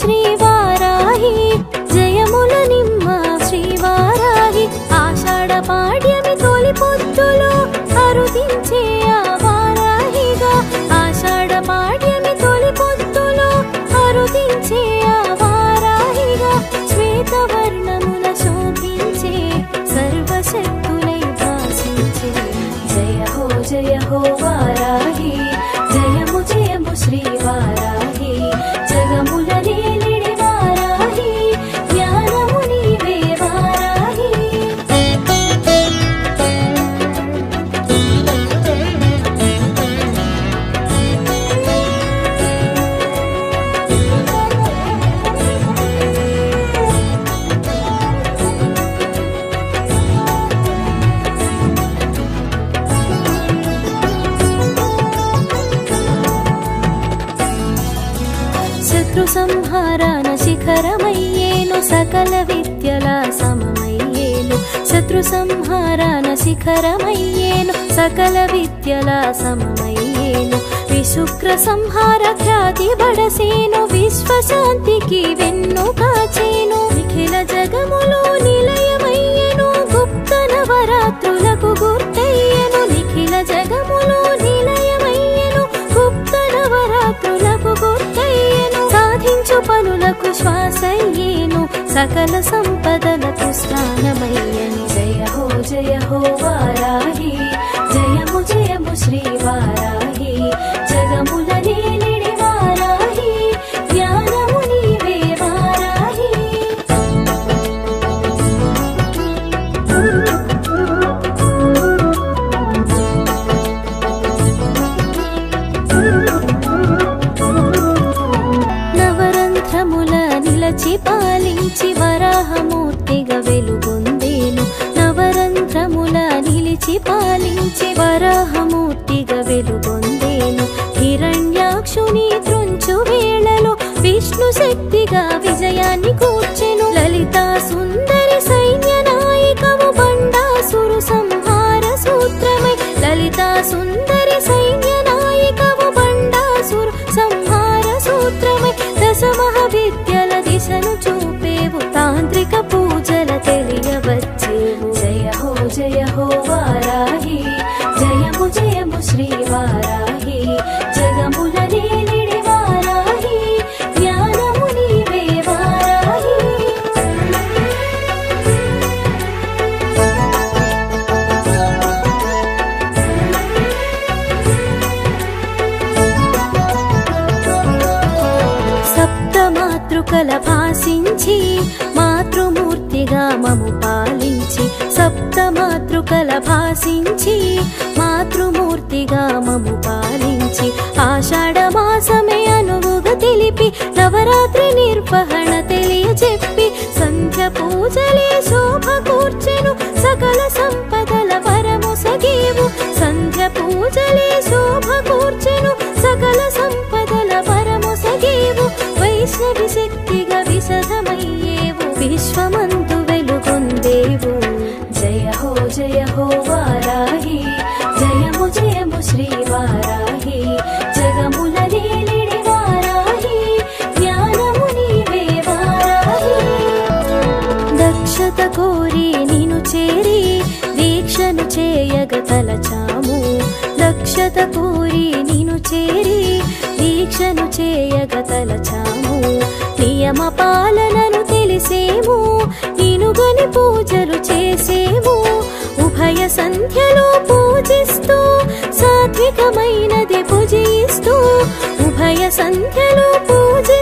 శ్రీ వారాహి జయముల నిమ్మ శ్రీ వారాహి ఆషాఢ పాడ్యమి తొలి పొద్దులో అరుదించే ఆ వారాహిగా. ఆషాఢ పాడ్యమి తొలి పొద్దులో అరుదించే ఆ వారాహిగా. శ్వేతవర్ణముల శోభించే సర్వశక్తులై భాషించే. జయ హో జయ హో శత్రు సంహారాన శిఖరమయ్యేను సకల విద్యల సమమయ్యేను శత్రు సంహారాన శిఖరమయ్యేను సకల విద్యల సమమయ్యేను విశుక్ర సంహార ఖ్యాతి బడసేను విశ్వశాంతికి వెన్ను సకల సంపదలకు స్నానమయ్యను. జయ హో జయ హో వారాహి. జయము జయము శ్రీవారా. నిలిచి పాలించి వరాహమూర్తిగా వెలుగొందేను. హిరణ్యాక్షుని త్రుంచు వేళలో విష్ణు శక్తిగా విజయాన్ని కూర్చెను. లలితా సుందరి సైన్య నాయకము బండాసురు సంహార సూత్రమై. లలితా సుందరి సైన్య నాయకము బండాసురు సంహార సూత్రమై. దశ మహావిద్యల దిశను చూపేవు తాంత్రిక పూజల తెలియవచ్చేవు. జయ హో జయ హో వారాహి జయము జగముల నేలిడి వారాహి జ్ఞానము నీవే వారాహి. సప్త మాతృకల భాసించి మాతృమూర్తిగా మము పాలించి సప్త మాతృకల భాసించి మాతృమూర్తిగా మము పాలించి ఆషాఢ మాసమే అనువుగా తెలిపి నవరాత్రి నిర్వహణ తెలియచెప్పి సంధ్య పూజలే శోభ కూర్చెను సకల సంపదల పరము సగేవు. సంధ్య పూజలే శోభ కూర్చెను సకల సంపదల పరము సగేవు. వైష్ణవి శక్తిగా విశదమయ్యేవు విశ్వమంతు వెలుగొందేవు జయ హో జయ హో వారాహి. జయము జయము శ్రీ వారాహి. జగముల నేలిడి వారాహి. జ్ఞానము నీవే వారాహి. దక్షత కోరి నిను చేరి దీక్షను చేయగ తలచా దక్షత కోరి నిను చేరి దీక్షను చేయగ తలచాము. నియమ పాలనను తెలిసేము నినుగని పూజలు చేసేము. ఉభయ సంధ్యలో పూజిస్తూ సాత్వికమైనది పూజిస్తూ ఉభయ సంధ్యలో పూజి